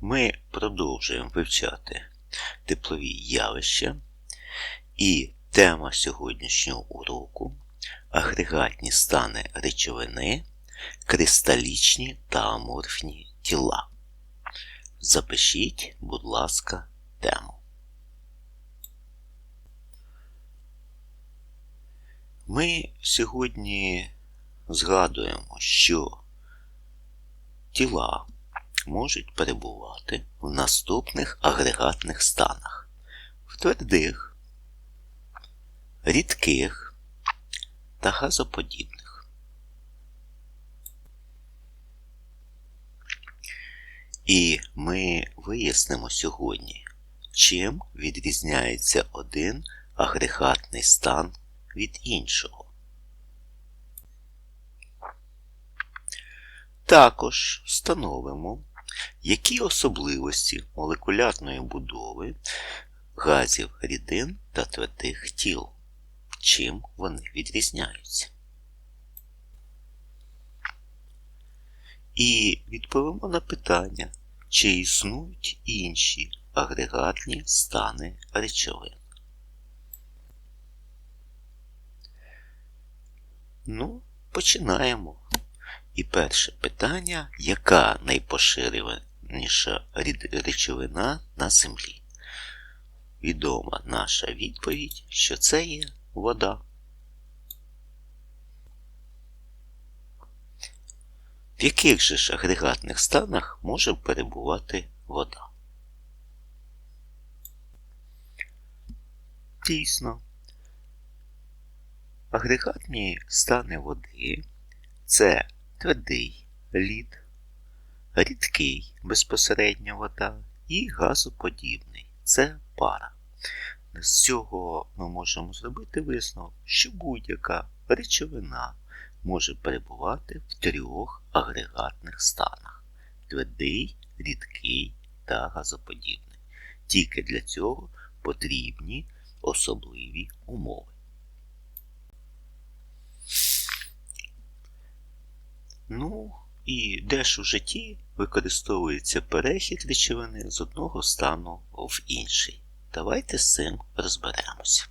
Ми продовжуємо вивчати теплові явища, і тема сьогоднішнього уроку агрегатні стани речовини, кристалічні та аморфні тіла. Запишіть, будь ласка, тему. Ми сьогодні згадуємо, що тіла можуть перебувати в наступних агрегатних станах в твердих, рідких та газоподібних. І ми вияснимо сьогодні, чим відрізняється один агрегатний стан від іншого. Також встановимо, які особливості молекулярної будови газів рідин та твердих тіл, чим вони відрізняються. І відповімо на питання, чи існують інші агрегатні стани речовин. Ну, починаємо. І перше питання, яка найпоширеніша речовина на землі? Відома наша відповідь, що це є вода. В яких же ж агрегатних станах може перебувати вода? Дійсно, агрегатні стани води це твердий лід, рідкий безпосередньо вода і газоподібний це пара. З цього ми можемо зробити висновок, що будь-яка речовина може перебувати в трьох агрегатних станах твердий, рідкий та газоподібний. Тільки для цього потрібні особливі умови. Ну, і де ж у житті використовується перехід речовини з одного стану в інший. Давайте з цим розберемося.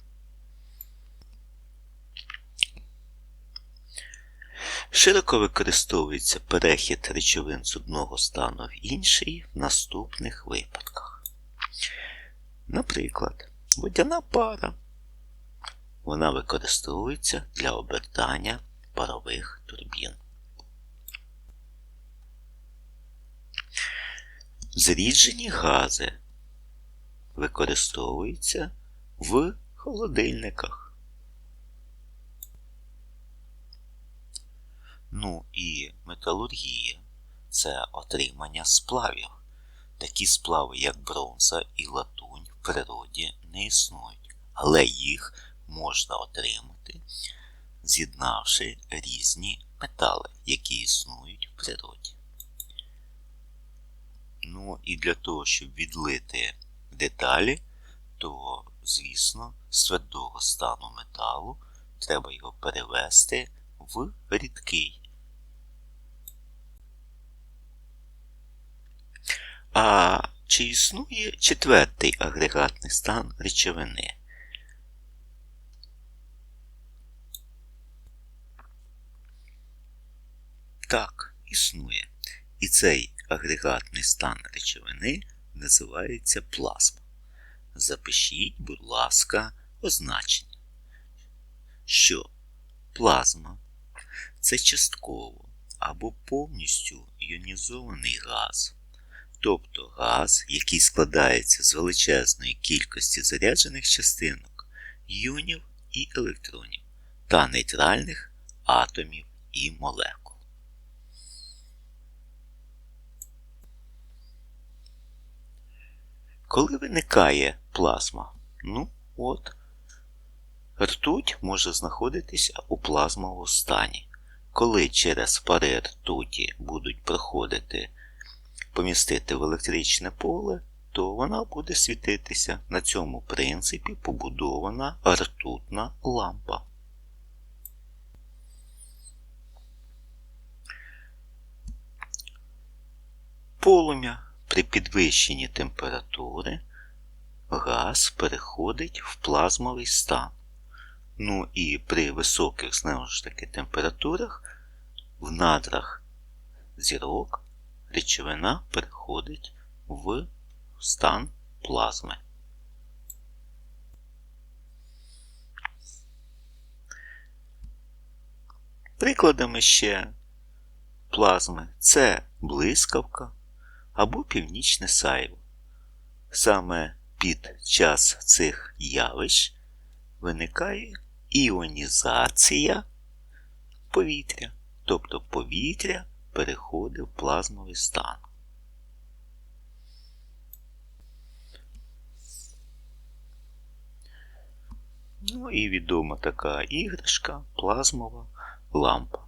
Широко використовується перехід речовин з одного стану в інший в наступних випадках. Наприклад, водяна пара. Вона використовується для обертання парових турбін. Зріджені гази використовуються в холодильниках. Ну і металургія це отримання сплавів. Такі сплави, як бронза і латунь, в природі не існують, але їх можна отримати, з'єднавши різні метали, які існують в природі. Ну і для того, щоб відлити деталі, то, звісно, з твердого стану металу треба його перевести в рідкий. А чи існує четвертий агрегатний стан речовини? Так, існує. І цей агрегатний стан речовини називається плазма. Запишіть, будь ласка, означення, що плазма це частково або повністю іонізований газ, тобто газ, який складається з величезної кількості заряджених частинок, іонів і електронів та нейтральних атомів і молекул. Коли виникає плазма? Ну, от, ртуть може знаходитися у плазмовому стані. Коли через пари ртуті будуть проходити, помістити в електричне поле, то вона буде світитися. На цьому принципі побудована ртутна лампа. Полум'я при підвищенні температури газ переходить в плазмовий стан. Ну і при високих знову ж таки температурах в надрах зірок речовина переходить в стан плазми. Прикладами ще плазми це блискавка або північне сайво. Саме під час цих явищ виникає іонізація повітря, тобто повітря переходить в плазмовий стан. Ну і відома така іграшка плазмова лампа.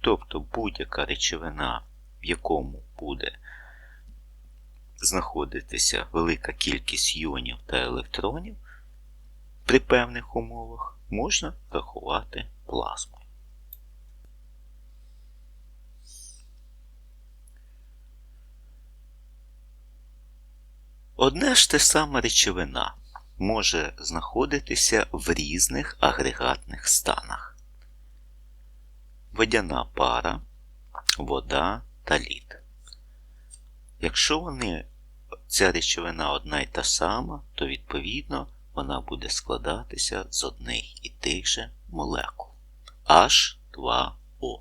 Тобто будь-яка речовина, в якому буде знаходитися велика кількість іонів та електронів, при певних умовах можна рахувати плазмою. Одне ж те сама речовина може знаходитися в різних агрегатних станах. Водяна пара, вода та лід. Якщо вони, ця речовина одна й та сама, то відповідно вона буде складатися з одних і тих же молекул H2O.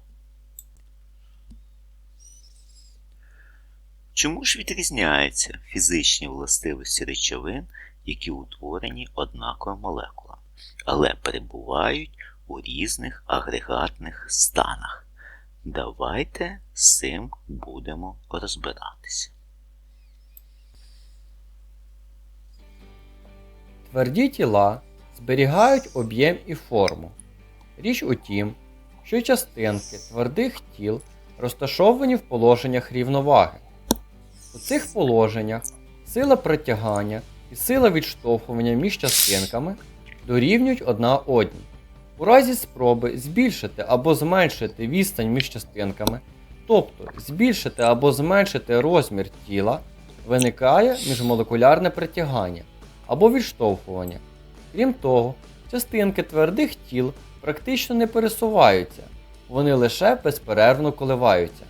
Чому ж відрізняються фізичні властивості речовин, які утворені однаковими молекулами, але перебувають у різних агрегатних станах? Давайте з цим будемо розбиратися. Тверді тіла зберігають об'єм і форму. Річ у тім, що частинки твердих тіл розташовані в положеннях рівноваги. У цих положеннях сила притягання і сила відштовхування між частинками дорівнюють одна одній. У разі спроби збільшити або зменшити відстань між частинками, тобто збільшити або зменшити розмір тіла, виникає міжмолекулярне притягання або відштовхування. Крім того, частинки твердих тіл практично не пересуваються, вони лише безперервно коливаються.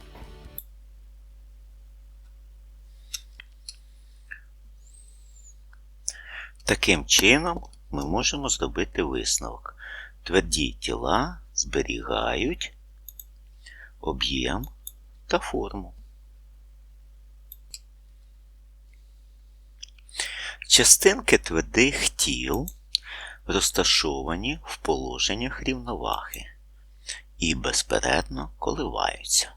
Таким чином, ми можемо зробити висновок. Тверді тіла зберігають об'єм та форму. Частинки твердих тіл розташовані в положеннях рівноваги і безпередно коливаються.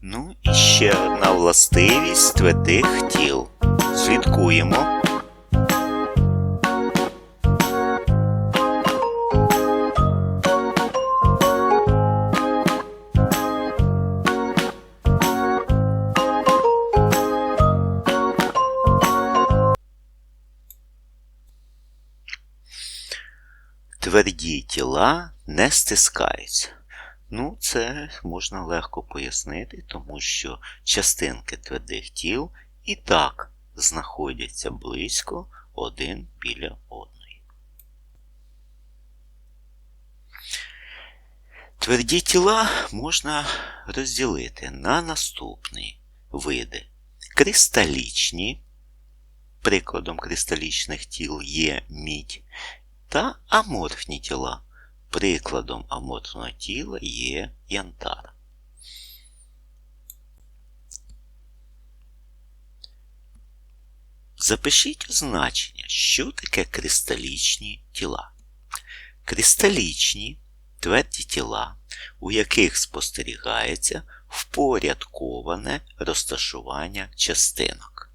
Ну і ще одна властивість твердих тіл. Слідкуємо. Тверді тіла не стискаються. Ну, це можна легко пояснити, тому що частинки твердих тіл і так знаходяться близько один біля одної. Тверді тіла можна розділити на наступні види. Кристалічні, прикладом кристалічних тіл є мідь, та аморфні тіла. Прикладом аморфного тіла є янтар. Запишіть значення, що таке кристалічні тіла. Кристалічні тверді тіла, у яких спостерігається впорядковане розташування частинок.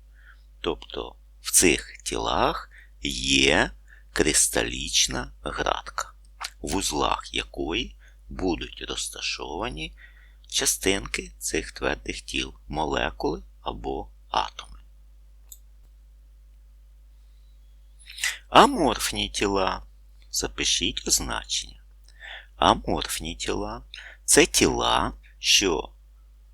Тобто в цих тілах є кристалічна градка в узлах якої будуть розташовані частинки цих твердих тіл, молекули або атоми. Аморфні тіла. Запишіть значення. Аморфні тіла це тіла, що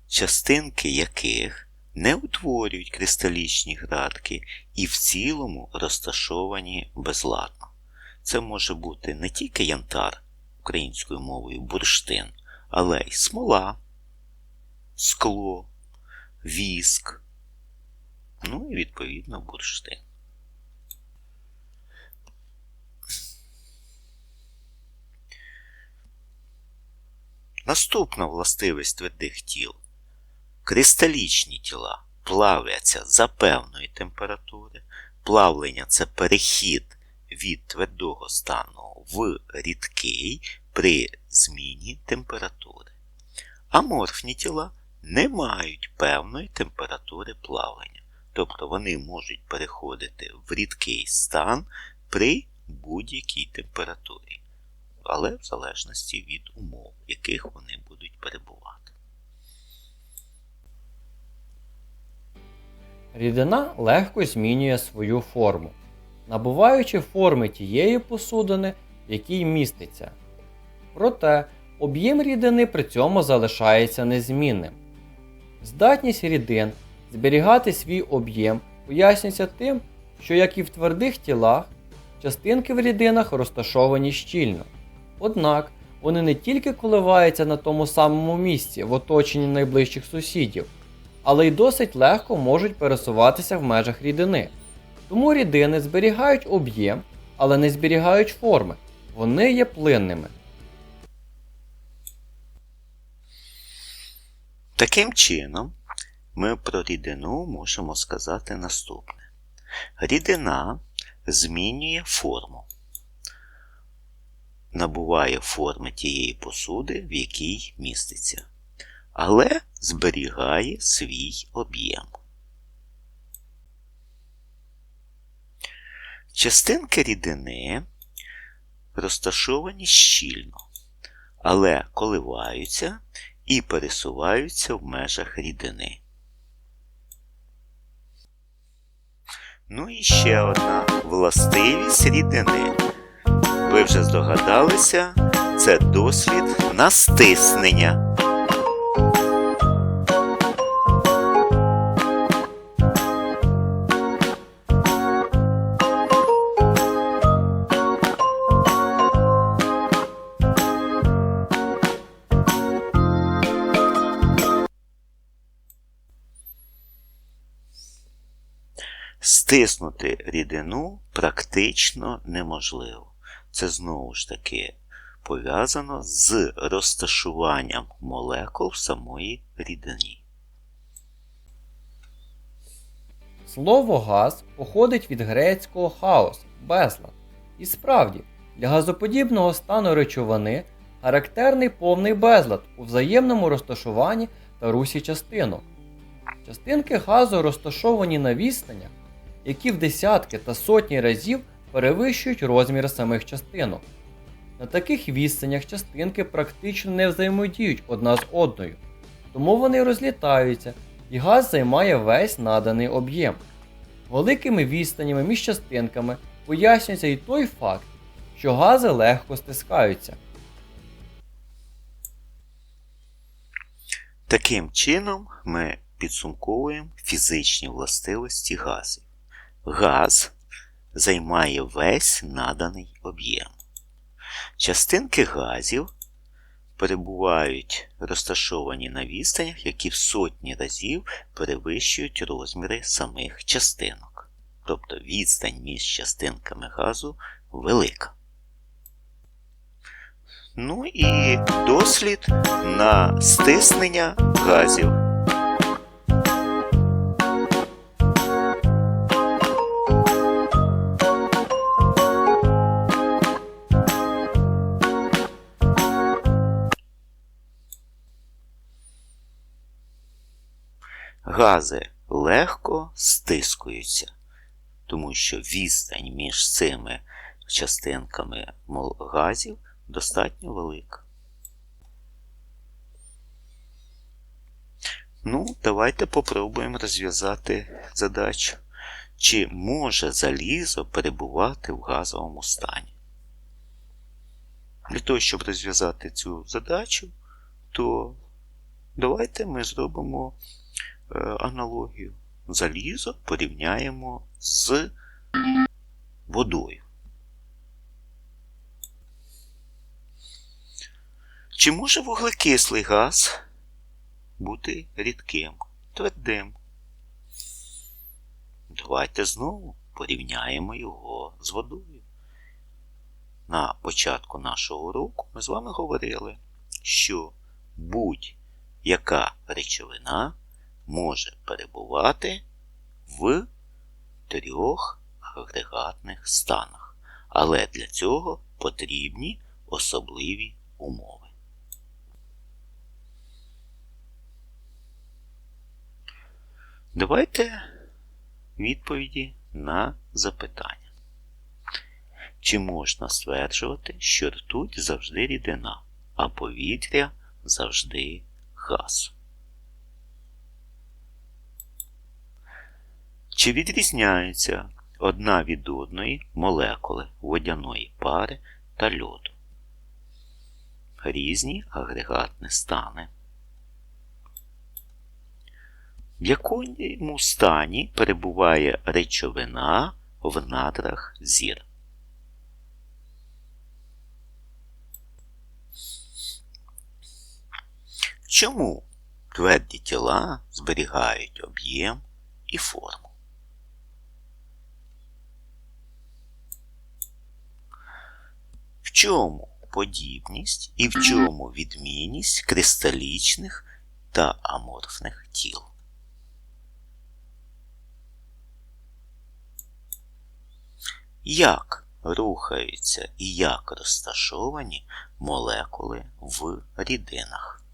частинки яких не утворюють кристалічні градки і в цілому розташовані безладно. Це може бути не тільки янтар українською мовою бурштин, але й смола, скло, віск, ну і відповідно бурштин. Наступна властивість твердих тіл. Кристалічні тіла плавляться за певної температури. Плавлення це перехід від твердого стану в рідкий при зміні температури. Аморфні тіла не мають певної температури плавлення, тобто вони можуть переходити в рідкий стан при будь-якій температурі, але в залежності від умов, в яких вони будуть перебувати. Рідина легко змінює свою форму, набуваючи форми тієї посудини, в якій міститься. Проте об'єм рідини при цьому залишається незмінним. Здатність рідин зберігати свій об'єм пояснюється тим, що, як і в твердих тілах, частинки в рідинах розташовані щільно. Однак вони не тільки коливаються на тому самому місці в оточенні найближчих сусідів, але й досить легко можуть пересуватися в межах рідини. Тому рідини зберігають об'єм, але не зберігають форми. Вони є плинними. Таким чином, ми про рідину можемо сказати наступне. Рідина змінює форму, набуває форми тієї посуди, в якій міститься, але зберігає свій об'єм. Частинки рідини розташовані щільно, але коливаються і пересуваються в межах рідини. Ну і ще одна властивість рідини. Ви вже здогадалися, це дослід на Стиснути рідину практично неможливо. Це знову ж таки пов'язано з розташуванням молекул в самої рідині. Слово газ походить від грецького хаос безлад. І справді, для газоподібного стану речовини характерний повний безлад у взаємному розташуванні та русі частинок. Частинки газу розташовані на відстанях, які в десятки та сотні разів перевищують розміри самих частинок. На таких відстанях частинки практично не взаємодіють одна з одною, тому вони розлітаються і газ займає весь наданий об'єм. Великими відстанями між частинками пояснюється і той факт, що гази легко стискаються. Таким чином ми підсумковуємо фізичні властивості газів. Газ займає весь наданий об'єм. Частинки газів перебувають розташовані на відстанях, які в сотні разів перевищують розміри самих частинок. Тобто відстань між частинками газу велика. Ну і дослід на стиснення газів. Гази легко стискуються, тому що відстань між цими частинками газів достатньо велика. Ну, давайте попробуємо розв'язати задачу. Чи може залізо перебувати в газовому стані? Для того, щоб розв'язати цю задачу, то давайте ми зробимо аналогію. Залізо порівняємо з водою. Чи може вуглекислий газ бути рідким, твердим? Давайте знову порівняємо його з водою. На початку нашого уроку ми з вами говорили, що будь-яка речовина може перебувати в трьох агрегатних станах, але для цього потрібні особливі умови. Давайте відповіді на запитання. Чи можна стверджувати, що ртуть завжди рідина, а повітря завжди газ? Чи відрізняються одна від одної молекули водяної пари та льоду? Різні агрегатні стани. В якому стані перебуває речовина в надрах зір? Чому тверді тіла зберігають об'єм і форму? Чому подібність і в чому відмінність кристалічних та аморфних тіл? Як рухаються і як розташовані молекули в рідинах?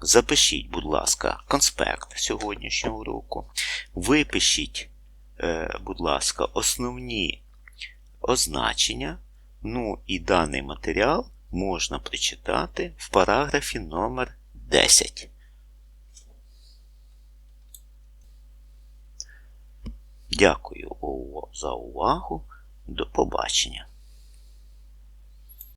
Запишіть, будь ласка, конспект сьогоднішнього уроку. Випишіть, будь ласка, основні означення. Ну і даний матеріал можна прочитати в параграфі номер 10. Дякую за увагу. До побачення.